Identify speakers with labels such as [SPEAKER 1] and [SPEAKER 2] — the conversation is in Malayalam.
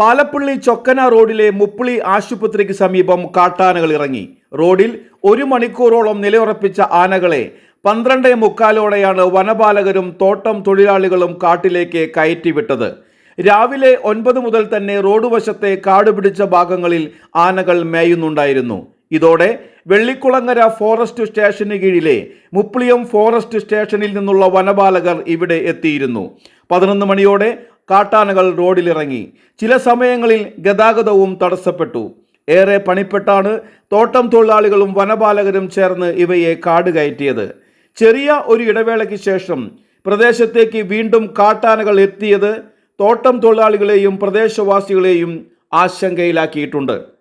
[SPEAKER 1] പാലപ്പള്ളി ചൊക്കന റോഡിലെ മുപ്പിളി ആശുപത്രിക്ക് സമീപം കാട്ടാനകൾ ഇറങ്ങി. റോഡിൽ ഒരു മണിക്കൂറോളം നിലയുറപ്പിച്ച ആനകളെ പന്ത്രണ്ടേ മുക്കാലോടെയാണ് വനപാലകരും തോട്ടം തൊഴിലാളികളും കാട്ടിലേക്ക് കയറ്റിവിട്ടത്. രാവിലെ ഒൻപത് മുതൽ തന്നെ റോഡ് വശത്തെ കാടുപിടിച്ച ഭാഗങ്ങളിൽ ആനകൾ മേയുന്നുണ്ടായിരുന്നു. ഇതോടെ വെള്ളിക്കുളങ്ങര ഫോറസ്റ്റ് സ്റ്റേഷന് കീഴിലെ മുപ്ലിയം ഫോറസ്റ്റ് സ്റ്റേഷനിൽ നിന്നുള്ള വനപാലകർ ഇവിടെ എത്തിയിരുന്നു. പതിനൊന്ന് മണിയോടെ കാട്ടാനകൾ റോഡിലിറങ്ങി. ചില സമയങ്ങളിൽ ഗതാഗതവും തടസ്സപ്പെട്ടു. ഏറെ പണിപ്പെട്ടാണ് തോട്ടം തൊഴിലാളികളും വനപാലകരും ചേർന്ന് ഇവയെ കാട് കയറ്റിയത്. ചെറിയ ഒരു ഇടവേളയ്ക്ക് ശേഷം പ്രദേശത്തേക്ക് വീണ്ടും കാട്ടാനകൾ എത്തിയത് തോട്ടം തൊഴിലാളികളെയും പ്രദേശവാസികളെയും ആശങ്കയിലാക്കിയിട്ടുണ്ട്.